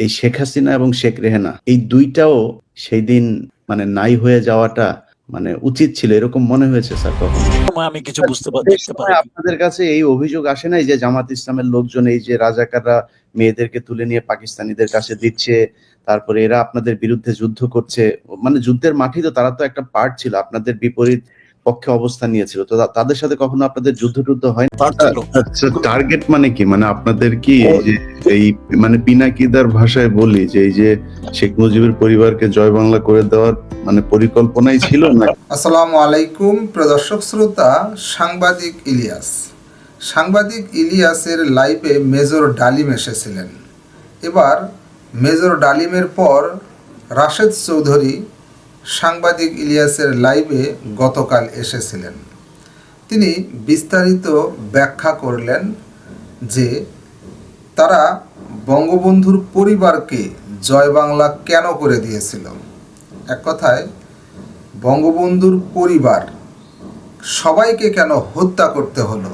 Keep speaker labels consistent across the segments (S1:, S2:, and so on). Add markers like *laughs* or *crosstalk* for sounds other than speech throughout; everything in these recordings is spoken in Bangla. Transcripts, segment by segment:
S1: এই শেখ হাসিনা এবং শেখ রেহেনা এই দুইটাও সেই দিন মানে নাই হয়ে যাওয়াটা মানে উচিত ছিল এরকম মনে হয়েছে স্যার
S2: আমি কিছু বুঝতে পারি
S1: এই
S2: দেখতে
S1: সময়
S2: পারি
S1: আপনাদের কাছে এই অভিযোগ আসে নাই যে জামাত ইসলামের লোকজন এই যে রাজাকাররা মেয়েদেরকে তুলে নিয়ে পাকিস্তানিদের কাছে দিচ্ছে তারপরে এরা আপনাদের বিরুদ্ধে যুদ্ধ করছে মানে যুদ্ধের মাঠেই তো তারা তো একটা পার্ট ছিল আপনাদের বিপরীত পক্ষে অবস্থান নিয়েছিল। তো তাদের সাথে কখনো আপনাদের যুদ্ধ টুদ্ধ হয়
S2: ছিল।
S1: আচ্ছা টার্গেট মানে কি? মানে আপনাদের কি এই মানে পিনাকিদার ভাষায় বলি যে এই যে শেখ মুজিবের পরিবারকে জয় বাংলা করে দেওয়ার মানে পরিকল্পনাই ছিল না?
S3: আসসালামু আলাইকুম প্রদর্শক শ্রোতা সাংবাদিক ইলিয়াস। সাংবাদিক ইলিয়াসের লাইভে মেজর ডালিম এসেছিলেন। এবার মেজর ডালিমের পর রাশেদ চৌধুরী সাংবাদিক ইলিয়াসের লাইভে গতকাল এসেছিলেন। তিনি বিস্তারিত ব্যাখ্যা করলেন যে, তারা বঙ্গবন্ধুর পরিবারকে জয় বাংলা কেন করে দিয়েছিল? এক কথায়, বঙ্গবন্ধুর পরিবার সবাইকে কেন হত্যা করতে হলো?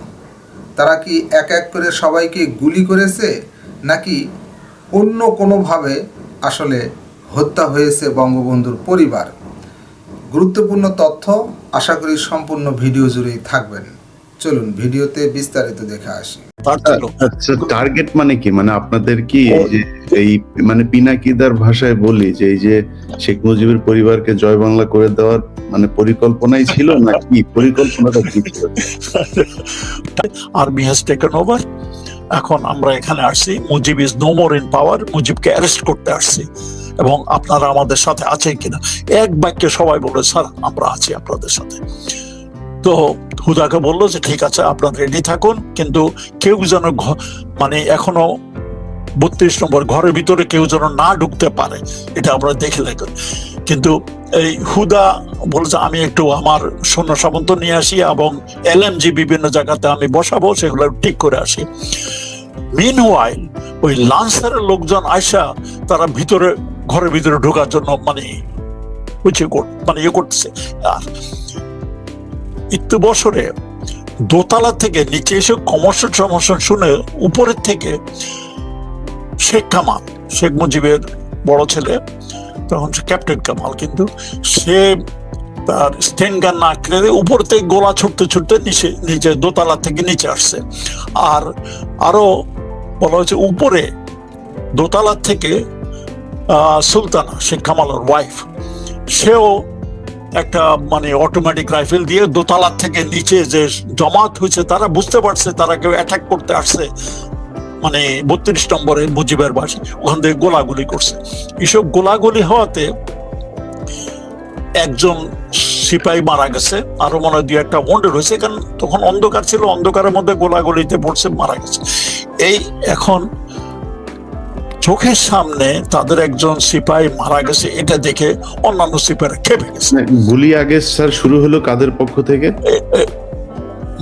S3: তারা কি এক এক করে সবাইকে গুলি করেছে? নাকি অন্য কোনোভাবে আসলে হত্যা হয়েছে বঙ্গবন্ধুর পরিবার? গুরুত্বপূর্ণ তথ্য আশা করি সম্পূর্ণ ভিডিও জুড়েই থাকবেন। চলুন ভিডিওতে বিস্তারিত দেখে আসি।
S1: আচ্ছা টার্গেট মানে কি? মানে আপনাদের কি এই যে এই মানে পিনাকিদার ভাষায় বলি যে এই যে শেখ মুজিবের পরিবারকে জয় বাংলা করে দেওয়ার মানে পরিকল্পনাই ছিল না কি পরিকল্পনাটা কি ছিল?
S2: আর্মি হ্যাজ টেকেন ওভার এখন আমরা এখানে আসছি। Mujib is no more in power মুজিবকে arrest করতে আসছি। এবং আপনারা আমাদের সাথে আছেন কিনা? এক বাক্যে সবাই বলে স্যার, আমরা আছি আপনাদের সাথে। তো হুদাকে বলল যে, ঠিক আছে, আপনারা রেডি থাকুন। কিন্তু কেউ যেন মানে এখনও বত্রিশ নম্বর ঘরের ভিতরে কেউ যেন না ঢুকতে পারে, এটা আমরা দেখে দেখুন কিন্তু এই হুদা বলেছে, আমি একটু আমার সৈন্য সামন্ত নিয়ে আসি এবং এলএমজি বিভিন্ন জায়গাতে আমি বসাবো, সেগুলো ঠিক করে আসি। মিন ওয়াইল ওই লান্সারের লোকজন আয়সা তারা ভিতরে, ঘরের ভিতরে ঢোকার জন্য মানে মানে ইয়ে করতেছে। আর একটু বছরে দোতলা থেকে নিচে এসে কমর্শন সমর্শন শুনে উপরের থেকে শেখ কামাল, শেখ মুজিবের বড় ছেলে, তখন ক্যাপ্টেন কামাল, কিন্তু সে তার স্টেন গান না কেড়ে উপর থেকে গোলা ছুটতে ছুটতে নিচে নিচে, দোতলা থেকে নিচে আসছে। আর আরও বলা হয়েছে উপরে, দোতলা থেকে সুলতানা, শেখ কামালের ওয়াইফ সেও একটা মানে অটোমেটিক রাইফেল দিয়ে দোতলা থেকে নিচে যে জমাত হয়েছে, তারা বুঝতে পারছে, তারা কেউ অ্যাটাক করতে আসছে মানে বত্রিশ নম্বরে মুজিবের বাসী, ওখান থেকে গোলাগুলি করছে। এসব গোলাগুলি হওয়াতে একজন সিপাহী মারা গেছে। আরও মনে হয় দুই একটা ওন্ডেড হয়েছে। কারণ তখন অন্ধকার ছিল অন্ধকারের মধ্যে গোলাগুলিতে পড়ছে মারা গেছে। এই এখন চোখের সামনে তাদের একজন সিপাহী মারা গেছে এটা দেখে অন্যান্য সিপাহীরা খেপে গেছে।
S1: মানে গুলি আগে স্যার শুরু হলো কাদের পক্ষ থেকে?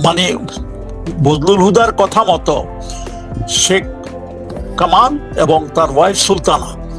S2: মানে বজলুল হুদার কথা মতো শেখ কামাল এবং তার ওয়াইফ সুলতানা।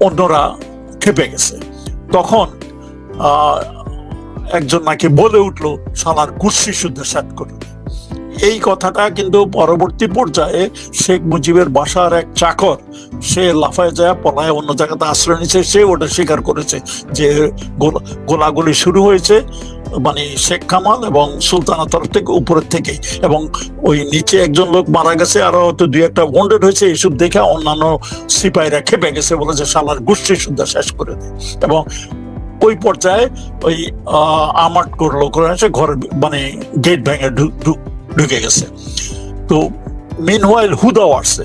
S2: অন্যরা খেপে গেছে। তখন একজন নাকি বলে উঠল সালার কুর্সি শুদ্ধ সাত করে এই কথাটা কিন্তু পরবর্তী পর্যায়ে শেখ মুজিবের বাসার এক চাকর, সে লাফায় যায়, পলায় অন্য জায়গাতে আশ্রয় নিচ্ছে সে ওটা স্বীকার করেছে যে গোলা- গোলাগুলি শুরু হয়েছে। মানে শেখ কামাল এবং সুলতানা তরফ থেকে উপরের থেকে। এবং ওই নিচে একজন লোক মারা গেছে, আরও হয়তো দুই একটা ওয়ান্ডেড হয়েছে এইসব দেখে অন্যান্য সিপাহীরা খেপে গেছে বলে যে শালার গোষ্ঠী শুদ্ধ শেষ করে দেয়। এবং ওই পর্যায়ে ওই আমার করল করে এসে ঘর মানে গেট ভেঙে ঢুকে গেছে। তো মেন হুদাও আসছে।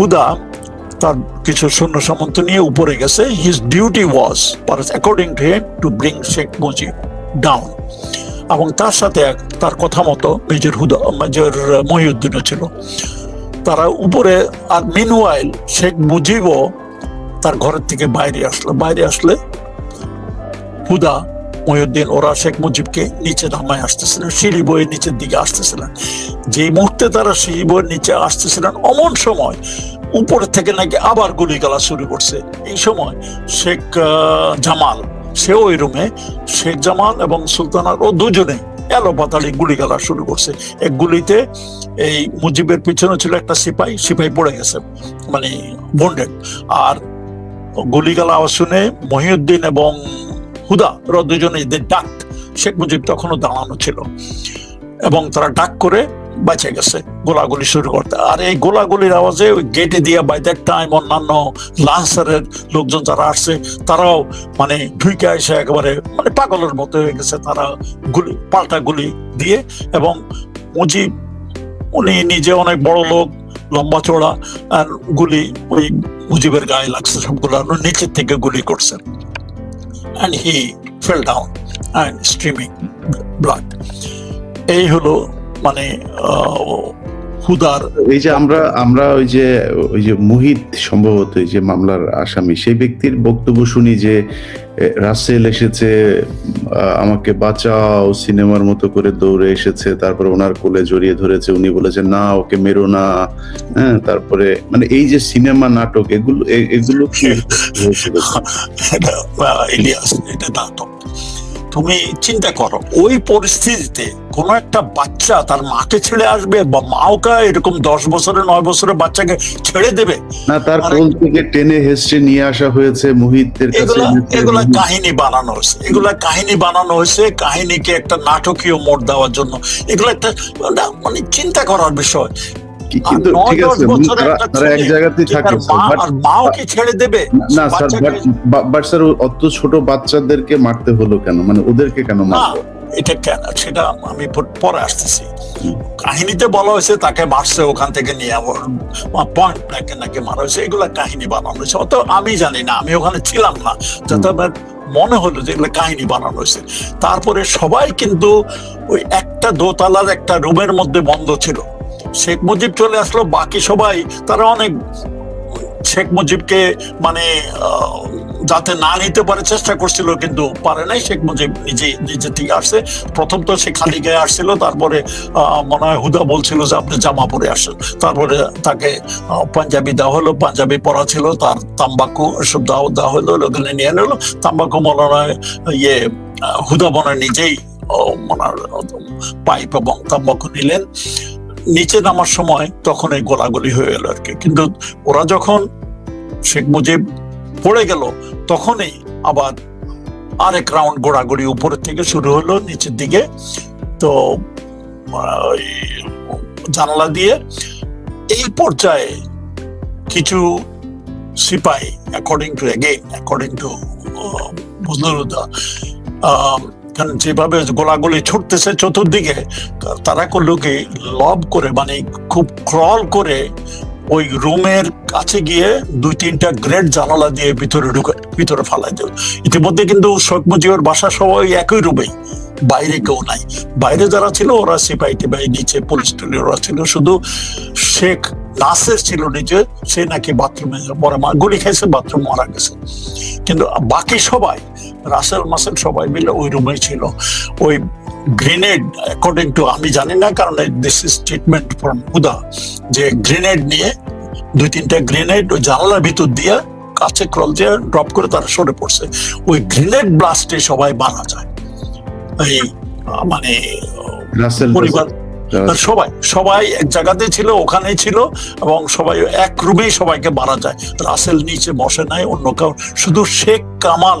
S2: হুদা তার কিছু সৈন্য সামন্ত নিয়ে উপরে গেছে। His duty was according to him to bring Sheikh Mujib down এবং তার সাথে এক- তার কথা মতো মেজর হুদা, মেজর মহিউদ্দিনও ছিল। তারা উপরে, আর মিনওয়াইল শেখ মুজিবও তার ঘরের থেকে বাইরে আসলো। বাইরে আসলে হুদা মহিউদ্দিন, ওরা শেখ মুজিবকে নিচে নামায় আসতেছিলেন, সিঁড়ি বইয়ের নিচের দিকে আসতেছিলেন। যে মুহূর্তে তারা সিঁড়ি বয়ে নিচে আসতেছিলেন, অমন সময় উপর থেকে নাকি আবার গুলি গালা শুরু করছে। এই সময় শেখ জামাল সে ওই রুমে, শেখ জামাল এবং সুলতানার ও দুজনে এলো পাতালি গুলি গালা শুরু করছে। এক গুলিতে এই মুজিবের পিছনে ছিল একটা সিপাই সিপাই পড়ে গেছে মানে বন্ডেড আর গুলিগালা শুনে মহিউদ্দিন এবং হুদা, ওরা দুজনে এদের ডাক, শেখ মুজিব তখনও দাঁড়ানো ছিল। এবং তারা ডাক করে বেঁচে গেছে, গোলাগুলি শুরু করতে। আর এই গোলাগুলির আওয়াজে ওই গেটে দিয়ে বাই দ্যাট টাইম অন্যান্য লান্সারের লোকজন যারা আসছে, তারাও মানে ঢুকে এসে একেবারে মানে পাগলের মতো হয়ে গেছে। তারা গুলি, পাল্টা গুলি দিয়ে এবং মুজিব, উনি নিজে অনেক বড় লোক, লম্বা চড়া আর গুলি ওই মুজিবের গায়ে লাগছে সবগুলো। নিচের থেকে গুলি করছেন and he fell down and streaming blood এই হলো মানে আহ, হুদার
S1: এই যে আমরা আমরা ওই যে ওই যে মুহিত সম্ভবত এই যে মামলার আসামি সেই ব্যক্তির বক্তব্য শুনি যে রাসেল এসেছে আমাকে বাঁচাও সিনেমার মতো করে দৌড়ে এসেছে তারপরে ওনার কোলে জড়িয়ে ধরেছে উনি বলেছে না ওকে মেরো না হ্যাঁ তারপরে মানে এই যে সিনেমা নাটক এগুলো এগুলো কি? *laughs*
S2: এটা ইলিয়াস এটা তুমি চিন্তা করো ওই পরিস্থিতিতে কোন একটা বাচ্চা তার মাকে ছেড়ে আসবে বা মাওকে এরকম দশ বছরের নয় বছরের বাচ্চাকে ছেড়ে দেবে?
S1: না তার কোল থেকে টেনে হেসড়ে নিয়ে আসা হয়েছে মুহিতের কাছে।
S2: এগুলা এগুলা কাহিনী বানানো হয়েছে। এগুলা কাহিনী বানানো হয়েছে কাহিনীকে একটা নাটকীয় মোড় দেওয়ার জন্য। এগুলো একটা মানে চিন্তা করার বিষয়।
S1: কিন্তু ঠিক আছে তারা এক জায়গাতেই থাকে
S2: মাও কি ছেড়ে দেবে?
S1: না স্যার বাট স্যার অত ছোট বাচ্চাদেরকে মারতে হলো কেন? মানে ওদেরকে কেন মারলো?
S2: এটা কেন? সেটা আমি পরে আসতেছি। কাহিনীতে বলা হয়েছে তাকে মারছে ওখান থেকে নিয়ে পয়েন্ট ব্ল্যাঙ্কে নাকি মারা হয়েছে এগুলা কাহিনী বানানো হয়েছে। অত আমি জানি না আমি ওখানে ছিলাম না যাতে আমার মনে হলো যে এগুলো কাহিনী বানানো হয়েছে। তারপরে সবাই কিন্তু ওই একটা দোতলার একটা রুমের মধ্যে বন্ধ ছিল। শেখ মুজিব চলে আসলো, বাকি সবাই, তারা অনেক শেখ মুজিবকে মানে যাতে না নিতে পারে চেষ্টা করছিল, কিন্তু পারে নাই। শেখ মুজিব নিজে নিজে থেকে আসছে। প্রথম তো সে খালি গায়ে আসছিল, তারপরে মনে হয় হুদা বলছিল যে, আপনি জামা পরে আসেন। তারপরে তাকে পাঞ্জাবি দেওয়া হলো, পাঞ্জাবি পরা ছিল, তার তাম্বাকু এসব দেওয়া দেওয়া হলো, ওখানে নিয়ে নিলো। তাম্বাকু মনে হয় ইয়ে হুদা মনে নিজেই হয় পাইপ এবং তাম্বাকু নিলেন। নিচে নামার সময় তখন এই গোলাগুলি হয়ে গেল আর কি। কিন্তু ওরা যখন শেখ মুজিব পড়ে গেল, তখনই আবার আরেক রাউন্ড গোড়াগড়ি উপরের থেকে শুরু হলো নিচের দিকে। তো জানালা দিয়ে এই পর্যায়ে কিছু সিপাই according to again according to বুজলুদা কারণ যেভাবে গোলাগুলি ছুটতেছে চতুর্দিকে তারা করল কি, লব করে মানে খুব ক্রল করে ওই রুমের কাছে গিয়ে দুই তিনটা গ্রেট জানালা দিয়ে ভিতরে ঢুকে, ভিতরে ফালাই দিল। ইতিমধ্যে কিন্তু শেখ মুজিবের বাসা সবাই একই রুমেই বাইরে কেউ নাই। বাইরে যারা ছিল, ওরা সিপাই টিপাই নিচে পুলিশ টুলি ওরা ছিল শুধু শেখ নাসের ছিল নিচে সে নাকি বাথরুমে মরা গুলি খাইছে, বাথরুম মারা গেছে। কিন্তু বাকি সবাই রাসেল মাসেল সবাই মিলে ওই রুমে ছিল। ওই গ্রেনেড অ্যাকর্ডিং টু আমি জানি না কারণ this is statement from Huda যে গ্রেনেড নিয়ে দুই তিনটা গ্রেনেড ওই জানালার ভিতর দিয়ে কাছে ক্রল দিয়ে ড্রপ করে তারা সরে পড়ছে। ওই গ্রেনেড ব্লাস্টে সবাই মারা যায়। এই মানে পরিবার সবাই সবাই এক জায়গাতে ছিল ওখানেই ছিল এবং সবাই এক রুমেই সবাইকে মারা যায়। রাসেল নিচে বসে নাই অন্য কাউ শুধু শেখ কামাল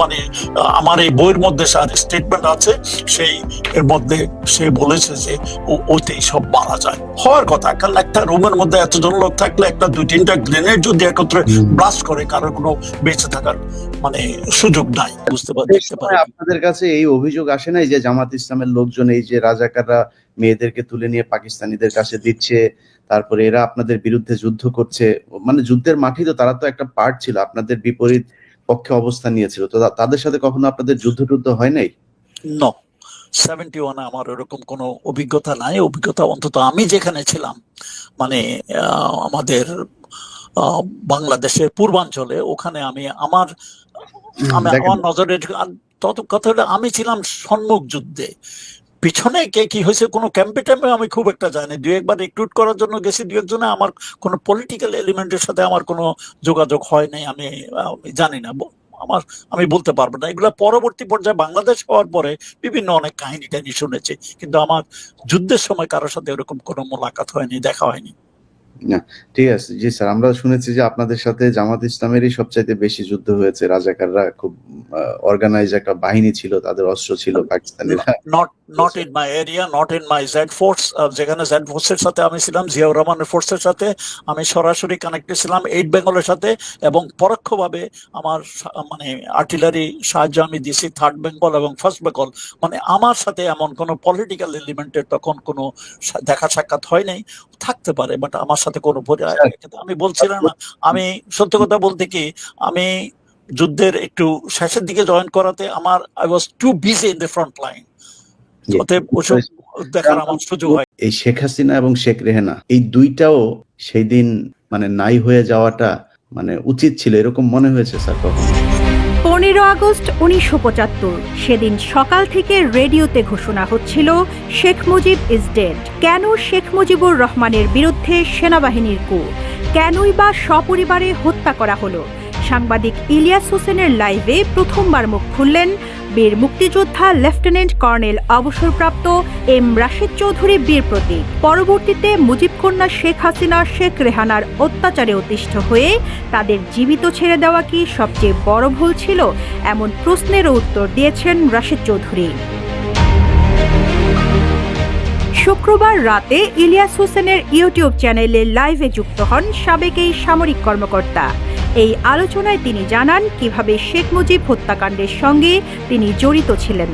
S2: মানে আমার এই বইয়ের মধ্যে স্যার স্টেটমেন্ট আছে সেই এর মধ্যে সে বলেছে যে ও- ওতেই সব মারা যায়। হওয়ার কথা কারণ একটা রুমের মধ্যে এতজন লোক থাকলে একটা দুই তিনটা গ্রেনেড যদি একত্রে ব্লাস্ট করে কারোর কোনো বেঁচে থাকার মানে সুযোগ নাই। বুঝতে পারি
S1: এই
S2: দেখতে
S1: সময়
S2: পারি
S1: আপনাদের কাছে এই অভিযোগ আসে নাই যে জামাত ইসলামের লোকজন এই যে রাজাকাররা মেয়েদেরকে তুলে নিয়ে পাকিস্তানিদের কাছে দিচ্ছে তারপরে এরা আপনাদের বিরুদ্ধে যুদ্ধ করছে মানে যুদ্ধের মাঠেই তো তারা তো একটা পার্ট ছিল আপনাদের বিপরীত পক্ষে অবস্থান নিয়েছিল। তো তাদের সাথে কখনো আপনাদের যুদ্ধ টুদ্ধ হয় নাই?
S2: নো সেভেন্টি ওয়ানে আমার ওরকম কোনো অভিজ্ঞতা নাই। অভিজ্ঞতা অন্তত আমি যেখানে ছিলাম মানে আমাদের বাংলাদেশের পূর্বাঞ্চলে ওখানে আমি আমার আমার নজরে তত কথা হলো আমি ছিলাম সম্মুখ যুদ্ধে পিছনে কে কি হয়েছে কোনো ক্যাম্পে ট্যাম্পে আমি খুব একটা জানি দু একবার রিক্রুট করার জন্য গেছি দু একজনে আমার কোনো পলিটিক্যাল এলিমেন্টের সাথে আমার কোনো যোগাযোগ হয় নাই আমি জানি না। আমার আমি বলতে পারব না। এগুলো পরবর্তী পর্যায়ে বাংলাদেশ হওয়ার পরে বিভিন্ন অনেক কাহিনী টাহিনী শুনেছি কিন্তু আমার যুদ্ধের সময় কারোর সাথে এরকম কোনো মোলাকাত হয়নি দেখা হয়নি।
S1: ঠিক আছে। জি স্যার আমরা শুনেছি যে আপনাদের সাথে জামাত ইসলামেরই সবচাইতে বেশি যুদ্ধ হয়েছে। রাজাকাররা খুব অর্গানাইজ একটা বাহিনী ছিল তাদের অস্ত্র ছিল পাকিস্তানিরা।
S2: Not not in my area not in my Z force যেখানে জেড ফোর্সের সাথে আমি ছিলাম জিয়াউর রহমানের ফোর্সের সাথে আমি সরাসরি কানেক্টেড ছিলাম এইট বেঙ্গলের সাথে এবং পরোক্ষভাবে আমার মানে আর্টিলারি সাহায্য আমি দিছি থার্ড বেঙ্গল এবং ফার্স্ট বেঙ্গল মানে আমার সাথে এমন কোনো পলিটিক্যাল এলিমেন্টের তখন কোনো দেখা সাক্ষাৎ হয় নাই। থাকতে পারে বাট আমার সাথে কোনো আমি বলছিলাম না। আমি সত্য কথা বলতে কি আমি যুদ্ধের একটু শেষের দিকে জয়েন করাতে আমার I was too busy in the front
S1: line.
S2: অতএব ওসব দেখার আমার সুযোগ হয়।
S1: এই শেখ হাসিনা এবং শেখ রেহেনা এই দুইটাও সেই দিন মানে নাই হয়ে যাওয়াটা মানে উচিত ছিল এরকম মনে হয়েছে স্যার কখন।
S4: পনেরো আগস্ট উনিশশো পঁচাত্তর সেদিন সকাল থেকে রেডিওতে ঘোষণা হচ্ছিল শেখ মুজিব ইজ ডেড। কেন শেখ মুজিবুর রহমানের বিরুদ্ধে সেনাবাহিনীর কু? কেনই বা সপরিবারে হত্যা করা হলো? সাংবাদিক ইলিয়াস হোসেনের লাইভে প্রথমবার মুখ খুললেন বীর মুক্তিযোদ্ধা লেফটেন্যান্ট কর্নেল অবসরপ্রাপ্ত এম রাশিদ চৌধুরী বীর প্রতীক। পরবর্তীতে মুজিব কন্যা শেখ হাসিনা, শেখ রেহানার অত্যাচারে অতিষ্ঠ হয়ে তাদের জীবিত ছেড়ে দেওয়া কি সবচেয়ে বড় ভুল ছিল? এমন প্রশ্নেরও উত্তর দিয়েছেন রাশিদ চৌধুরী। শুক্রবার রাতে ইলিয়াস হোসেনের ইউটিউব চ্যানেলে লাইভে যুক্ত হন সাবেক এই সামরিক কর্মকর্তা। এই আলোচনায় তিনি জানান, কীভাবে শেখ মুজিব হত্যাকাণ্ডের সঙ্গে তিনি জড়িত ছিলেন।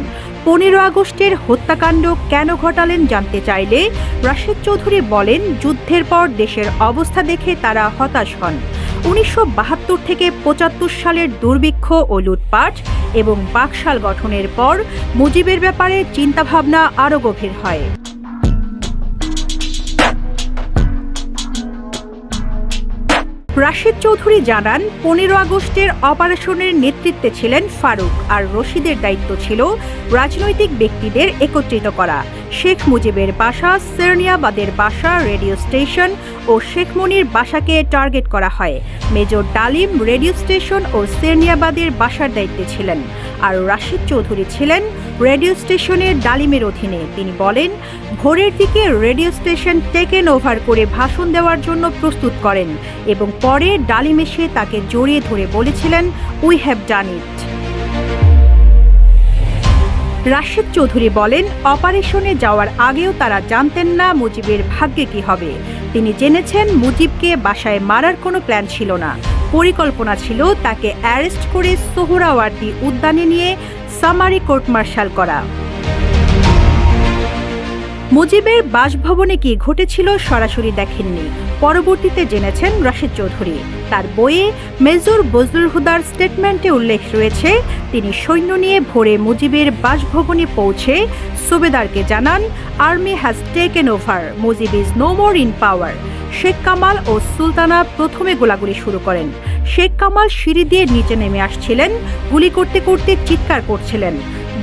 S4: পনেরো আগস্টের হত্যাকাণ্ড কেন ঘটালেন জানতে চাইলে রাশেদ চৌধুরী বলেন, যুদ্ধের পর দেশের অবস্থা দেখে তারা হতাশ হন। উনিশশো বাহাত্তর থেকে পঁচাত্তর সালের দুর্ভিক্ষ ও লুটপাট এবং বাকশাল গঠনের পর মুজিবের ব্যাপারে চিন্তাভাবনা আরও গভীর হয়। রাশিদ চৌধুরী জানান, পনেরো আগস্টের অপারেশনের নেতৃত্বে ছিলেন ফারুক আর রশিদের দায়িত্ব ছিল রাজনৈতিক ব্যক্তিদের একত্রিত করা। শেখ মুজিবের বাসা সেরনিয়াবাদের বাসা, রেডিও স্টেশন ও শেখ মনির বাসাকে টার্গেট করা হয়। মেজর ডালিম রেডিও স্টেশন ও সেরনিয়াবাদের বাসার দায়িত্বে ছিলেন। আর রাশিদ চৌধুরী ছিলেন রেডিও স্টেশনের ডালিমের অধীনে। তিনি বলেন ভোরের দিকে রেডিও স্টেশন টেকেন ওভার করে ভাষণ দেওয়ার জন্য প্রস্তুত করেন এবং পরে ডালিম এসে তাকে জড়িয়ে ধরে বলেছিলেন we have done it Rashed Chowdhury বলেন অপারেশনে যাওয়ার আগেও তারা জানতেন না মুজিবের ভাগ্যে কি হবে। তিনি জেনেছেন মুজিবকে বাসায় মারার কোনো প্ল্যান ছিল না। পরিকল্পনা ছিল তাকে অ্যারেস্ট করে সোহরাওয়ার্দি উদ্যানে নিয়ে সামারি কোর্ট মার্শাল করা। মুজিবের বাসভবনে কি ঘটেছিল সরাসরি দেখেননি। পরবর্তীতে জেনেছেন রাশেদ চৌধুরী। তার বইয়ে মেজর বজলুল হুদার স্টেটমেন্টে উল্লেখ রয়েছে, তিনি সৈন্য নিয়ে ভোরে মুজিবের বাসভবনে পৌঁছে সুবেদারকে জানান army has taken over Mujib is no more in power Sheikh Kamal ও সুলতানা প্রথমে গোলাগুলি শুরু করেন। শেখ কামাল সিঁড়ি দিয়ে নিচে নেমে আসছিলেন, গুলি করতে করতে চিৎকার করছিলেন।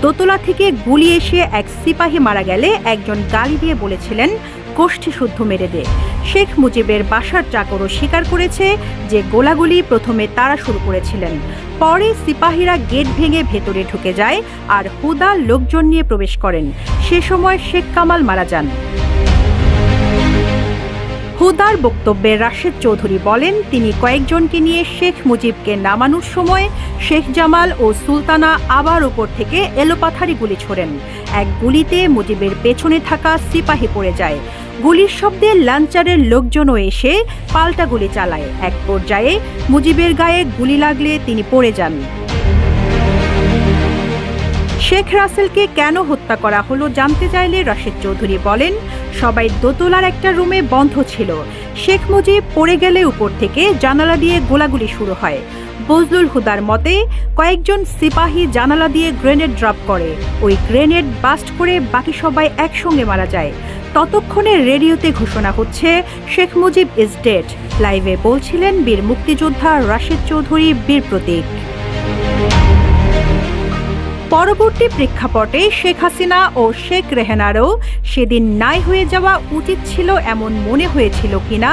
S4: দোতলা থেকে গুলি এসে এক সিপাহী মারা গেলে একজন গালি দিয়ে বলেছিলেন, গোষ্ঠী শুদ্ধ মেরে দে। শেখ মুজিবের বাসার চাকরও স্বীকার করেছে যে গোলাগুলি প্রথমে তারা শুরু করেছিলেন। পরে সিপাহীরা গেট ভেঙে ভেতরে ঢুকে যায় আর হুদা লোকজন নিয়ে প্রবেশ করেন। সে সময় শেখ কামাল মারা যান। হুদার বক্তব্যে রাশেদ চৌধুরী বলেন, তিনি কয়েকজনকে নিয়ে শেখ মুজিবকে নামানোর সময় শেখ জামাল ও সুলতানা আবার উপর থেকে এলোপাথারি গুলি ছোড়েন। এক গুলিতে মুজিবের পেছনে থাকা সিপাহী পড়ে যায়। গুলির শব্দে লাঞ্চারের লোকজনও এসে পাল্টা গুলি চালায়। এক পর্যায়ে মুজিবের গায়ে গুলি লাগলে তিনি পড়ে যান। শেখ রাসেলকে কেন হত্যা করা হলো জানতে চাইলে রাশেদ চৌধুরী বলেন, সবাই দোতলার একটা রুমে বন্ধ ছিল। শেখ মুজিব পড়ে গেলে উপর থেকে জানালা দিয়ে গোলাগুলি শুরু হয়। বজলুল হুদার মতে, কয়েকজন সিপাহী জানালা দিয়ে গ্রেনেড ড্রপ করে। ওই গ্রেনেড বাস্ট করে বাকি সবাই একসঙ্গে মারা যায়। ততক্ষণে রেডিওতে ঘোষণা হচ্ছে, শেখ মুজিব ইজ ডেড। লাইভে বলছিলেন বীর মুক্তিযোদ্ধা রাশেদ চৌধুরী, বীর প্রতীক। পরবর্তী প্রেক্ষাপটে শেখ হাসিনা ও শেখ রেহেনারও সেদিন নাই হয়ে যাওয়া উচিত ছিল এমন মনে হয়েছিল কিনা?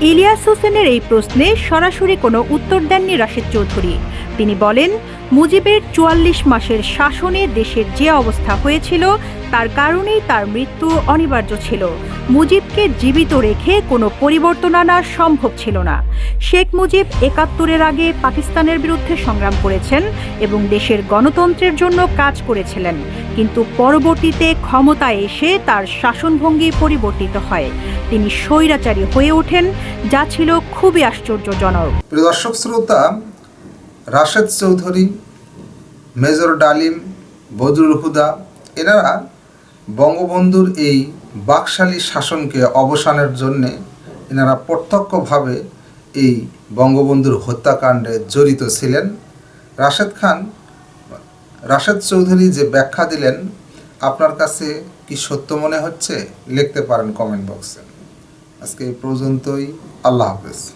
S4: ইলিয়াস হোসেনের এই প্রশ্নে সরাসরি কোনো উত্তর দেননি রাশেদ চৌধুরী। তিনি বলেন, মুজিবের চুয়াল্লিশ মাসের শাসনে দেশের যে অবস্থা হয়েছিল, তার কারণেই তার মৃত্যু অনিবার্য ছিল। মুজিবকে জীবিত রেখে কোনো পরিবর্তন আনা সম্ভব ছিল না। শেখ মুজিব একাত্তরের আগে পাকিস্তানের বিরুদ্ধে সংগ্রাম করেছেন এবং দেশের গণতন্ত্রের জন্য কাজ করেছিলেন। কিন্তু পরবর্তীতে ক্ষমতায় এসে তার শাসনভঙ্গি পরিবর্তিত হয়। তিনি স্বৈরাচারী হয়ে ওঠেন, যা ছিল খুবই আশ্চর্যজনক।
S3: দর্শক, শ্রোতা রাশেদ চৌধুরী, মেজর ডালিম, বদরুল হুদা, এনারা বঙ্গবন্ধুর এই বাকশালী শাসনকে অবসানের জন্যে এনারা প্রত্যক্ষভাবে এই বঙ্গবন্ধুর হত্যাকাণ্ডে জড়িত ছিলেন। রাশেদ খান, রাশেদ চৌধুরী যে ব্যাখ্যা দিলেন, আপনার কাছে কি সত্য মনে হচ্ছে? লিখতে পারেন কমেন্ট বক্সে। আজকে এই পর্যন্তই। আল্লাহ হাফেজ।